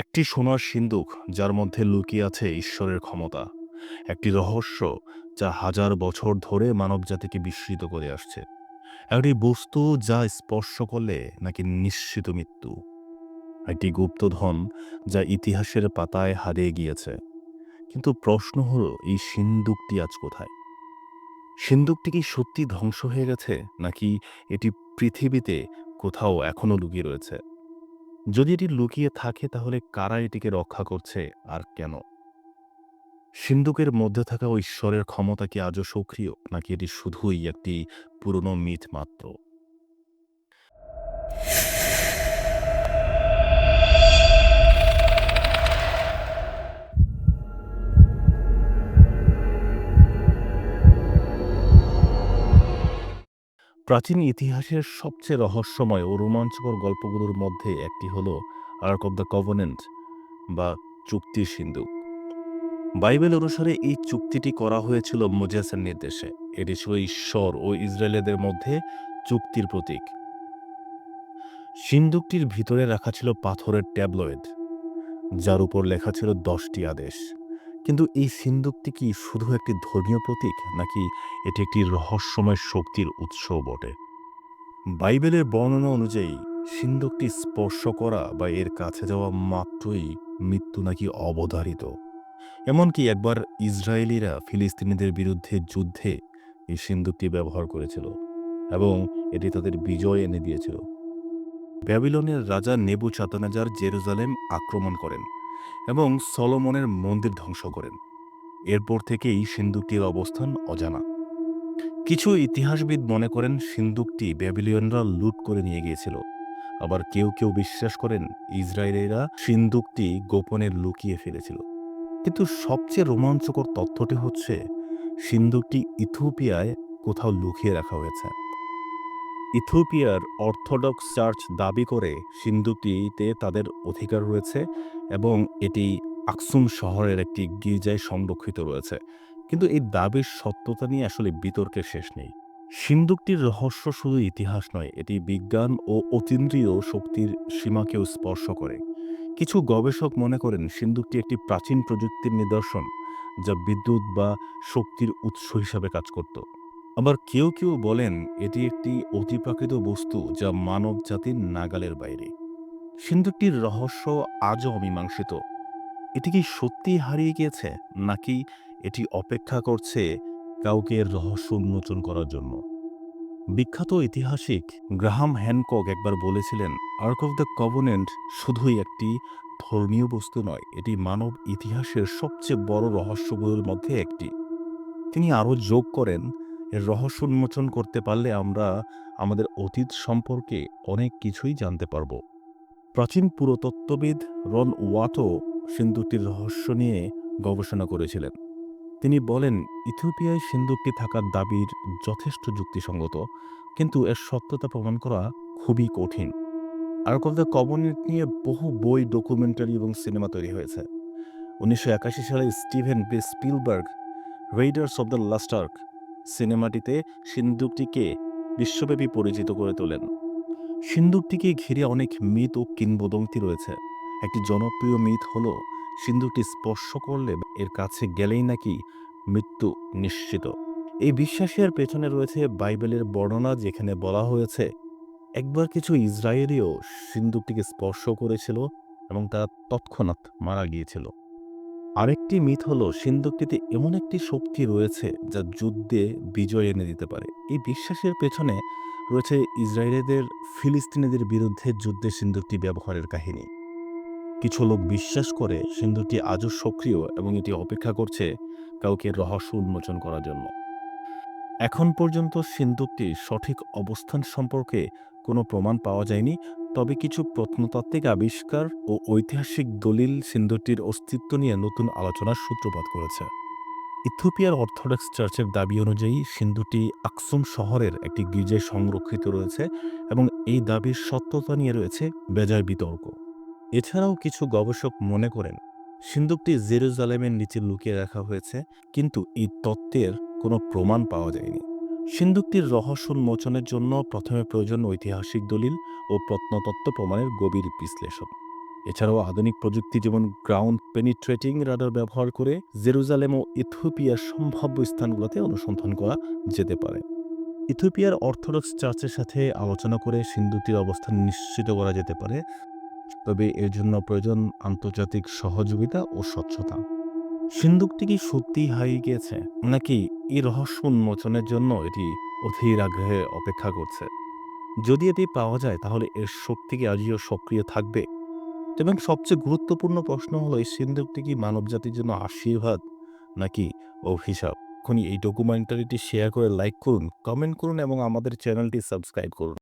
একটি সোনার সিন্দুক যার মধ্যে লুকিয়ে আছে ঈশ্বরের ক্ষমতা। একটি রহস্য যা হাজার বছর ধরে মানবজাতিকে বিস্মিত করে আসছে। একটি বস্তু যা স্পর্শ করলে নাকি নিশ্চিত মৃত্যু। একটি গুপ্তধন যা ইতিহাসের পাতায় হারিয়ে গিয়েছে। কিন্তু প্রশ্ন হলো, এই সিন্দুকটি আজ কোথায়? সিন্দুকটি কি সত্যি ধ্বংস হয়ে গেছে, নাকি এটি পৃথিবীতে কোথাও এখনও লুকিয়ে রয়েছে? যদি এটি লুকিয়ে থাকে, তাহলে কারা এটিকে রক্ষা করছে আর কেন? সিন্ধুকের মধ্যে থাকা ঐশ্বরের ঈশ্বরের ক্ষমতা কি আজও সক্রিয়, নাকি এটি শুধুই একটি পুরনো মিথ মাত্র? প্রাচীন ইতিহাসের সবচেয়ে রহস্যময় ও রোমাঞ্চকর গল্পগুলোর মধ্যে একটি হল আর্ক অব দ্য কভনেন্ট বা চুক্তির সিন্ধুক। বাইবেল অনুসারে এই চুক্তিটি করা হয়েছিল মোজেসের নির্দেশে। এটি ছিল ঈশ্বর ও ইসরায়েলেদের মধ্যে চুক্তির প্রতীক। সিন্দুকটির ভিতরে রাখা ছিল পাথরের ট্যাবলয়েড, যার উপর লেখা ছিল দশটি আদেশ। কিন্তু এই সিন্দুকটি কি শুধু একটি ধর্মীয় প্রতীক, নাকি এটি একটি রহস্যময় শক্তির উৎসও বটে? বাইবেলের বর্ণনা অনুযায়ী, সিন্দুকটি স্পর্শ করা বা এর কাছে যাওয়া মাত্রই মৃত্যু নাকি অবধারিত। এমনকি একবার ইসরায়েলিরা ফিলিস্তিনিদের বিরুদ্ধে যুদ্ধে এই সিন্দুকটি ব্যবহার করেছিল এবং এটি তাদের বিজয় এনে দিয়েছিল। ব্যাবিলনের রাজা নেবু চাতানাজার জেরুজালেম আক্রমণ করেন। এবং সলোমনের মন্দির ধ্বংস করেন। এরপর থেকেই সিন্দুকটির অবস্থান অজানা। কিছু ইতিহাসবিদ মনে করেন সিন্দুকটি ব্যাবিলিয়নরা লুট করে নিয়ে গিয়েছিল। আবার কেউ কেউ বিশ্বাস করেন ইসরায়েলেরা সিন্দুকটি গোপনে লুকিয়ে ফেলেছিল। কিন্তু সবচেয়ে রোমাঞ্চকর তথ্যটি হচ্ছে, সিন্দুকটি ইথিওপিয়ায় কোথাও লুকিয়ে রাখা হয়েছে। ইথিওপিয়ার অর্থোডক্স চার্চ দাবি করে সিন্ধুটিতে তাদের অধিকার রয়েছে এবং এটি আকসুম শহরের একটি গির্জায় সংরক্ষিত রয়েছে। কিন্তু এই দাবির সত্যতা নিয়ে আসলে বিতর্কের শেষ নেই। সিন্দুকটির রহস্য শুধু ইতিহাস নয়, এটি বিজ্ঞান ও অতীন্দ্রিয় শক্তির সীমাকেও স্পর্শ করে। কিছু গবেষক মনে করেন সিন্দুকটি একটি প্রাচীন প্রযুক্তির নিদর্শন, যা বিদ্যুৎ বা শক্তির উৎস হিসাবে কাজ করত। আবার কেউ কেউ বলেন এটি একটি অতিপ্রাকৃত বস্তু যা মানব জাতির নাগালের বাইরে। সিন্ধুকটির রহস্য আজও অমীমাংসিত। এটি কি সত্যিই হারিয়ে গিয়েছে, নাকি এটি অপেক্ষা করছে কাউকে রহস্য উন্মোচন করার জন্য? বিখ্যাত ঐতিহাসিক গ্রাহাম হ্যানকক একবার বলেছিলেন, আর্ক অফ দ্য কভনেন্ট শুধুই একটি ধর্মীয় বস্তু নয়, এটি মানব ইতিহাসের সবচেয়ে বড় রহস্যগুলোর মধ্যে একটি। তিনি আরও যোগ করেন এর রহস্য উন্মোচন করতে পারলে আমরা আমাদের অতীত সম্পর্কে অনেক কিছুই জানতে পারব। প্রাচীন পুরাতত্ত্ববিদ রন ওয়াটো সিন্ধুকটির রহস্য নিয়ে গবেষণা করেছিলেন। তিনি বলেন, ইথিওপিয়ায় সিন্ধুকটি থাকার দাবির যথেষ্ট যুক্তিসঙ্গত, কিন্তু এর সত্যতা প্রমাণ করা খুবই কঠিন। অফ দ্য কমনেট নিয়ে বহু বই, ডকুমেন্টারি এবং সিনেমা তৈরি হয়েছে। উনিশশো একাশি সালে Steven B Spielberg Raiders of the Lost Ark সিনেমাটিতে সিন্দুকটিকে বিশ্বব্যাপী পরিচিত করে তোলেন। সিন্দুকটিকে ঘিরে অনেক মিথ ও কিংবদন্তি রয়েছে। একটি জনপ্রিয় মিথ হল, সিন্দুকটি স্পর্শ করলে এর কাছে গেলেই নাকি মৃত্যু নিশ্চিত। এই বিশ্বাসের পেছনে রয়েছে বাইবেলের বর্ণনা যেখানে বলা হয়েছে, একবার কিছু ইসরায়েলিও সিন্দুকটিকে স্পর্শ করেছিল এবং তারা তৎক্ষণাৎ মারা গিয়েছিল। আরেকটি মিথ হলো সিন্দুকটিতে এমন একটি শক্তি রয়েছে যা যুদ্ধে বিজয় এনে দিতে পারে। এই বিশ্বাসের পেছনে রয়েছে ইসরায়েলিদের, ফিলিস্তিনিদের বিরুদ্ধে যুদ্ধে সিন্দুকটি ব্যবহারের কাহিনী। কিছু লোক বিশ্বাস করে সিন্দুকটি আজও সক্রিয় এবং এটি অপেক্ষা করছে কাউকে রহস্য উন্মোচন করার জন্য। এখন পর্যন্ত সিন্দুকটির সঠিক অবস্থান সম্পর্কে কোনো প্রমাণ পাওয়া যায়নি তবে কিছু প্রত্নতাত্ত্বিক আবিষ্কার ও ঐতিহাসিক দলিল সিন্ধুটির অস্তিত্ব নিয়ে নতুন আলোচনার সূত্রপাত করেছে। ইথিওপিয়ার অর্থোডক্স চার্চের দাবি অনুযায়ী সিন্ধুটি আকসুম শহরের একটি গির্জায় সংরক্ষিত রয়েছে এবং এই দাবির সত্যতা নিয়ে রয়েছে বেজার বিতর্ক। এছাড়াও কিছু গবেষক মনে করেন, সিন্ধুকটি জেরুজালেমের নিচে লুকিয়ে রাখা হয়েছে, কিন্তু এই তত্ত্বের কোনো প্রমাণ পাওয়া যায়নি। সিন্ধুকটির রহস্য উন্মোচনের জন্য প্রথমে প্রয়োজন ঐতিহাসিক দলিল ও প্রত্নতত্ত্ব প্রমাণের গভীর বিশ্লেষণ। এছাড়াও আধুনিক প্রযুক্তি যেমন গ্রাউন্ড পেনিট্রেটিং রাডার ব্যবহার করে জেরুজালেম ও ইথিওপিয়ার সম্ভাব্য স্থানগুলোতে অনুসন্ধান করা যেতে পারে। ইথিওপিয়ার অর্থোডক্স চার্চের সাথে আলোচনা করে সিন্ধুতির অবস্থান নিশ্চিত করা যেতে পারে। তবে এর জন্য প্রয়োজন আন্তর্জাতিক সহযোগিতা ও স্বচ্ছতা। সিন্ধুকটি কি সত্যিই হারিয়ে গিয়েছে, নাকি এই রহস্য উন্মোচনের জন্য এটি অধীর আগ্রহে অপেক্ষা করছে? যদি এটি পাওয়া যায়, তাহলে এর শক্তি কি আজও সক্রিয় থাকবে? এবং সবচেয়ে গুরুত্বপূর্ণ প্রশ্ন হলো, এই সিন্ধুকটি কি মানবজাতির জন্য আশীর্বাদ, নাকি অভিশাপ? এখনই এই ডকুমেন্টারিটি শেয়ার করে লাইক করুন কমেন্ট করুন, এবং আমাদের চ্যানেলটি সাবস্ক্রাইব করুন।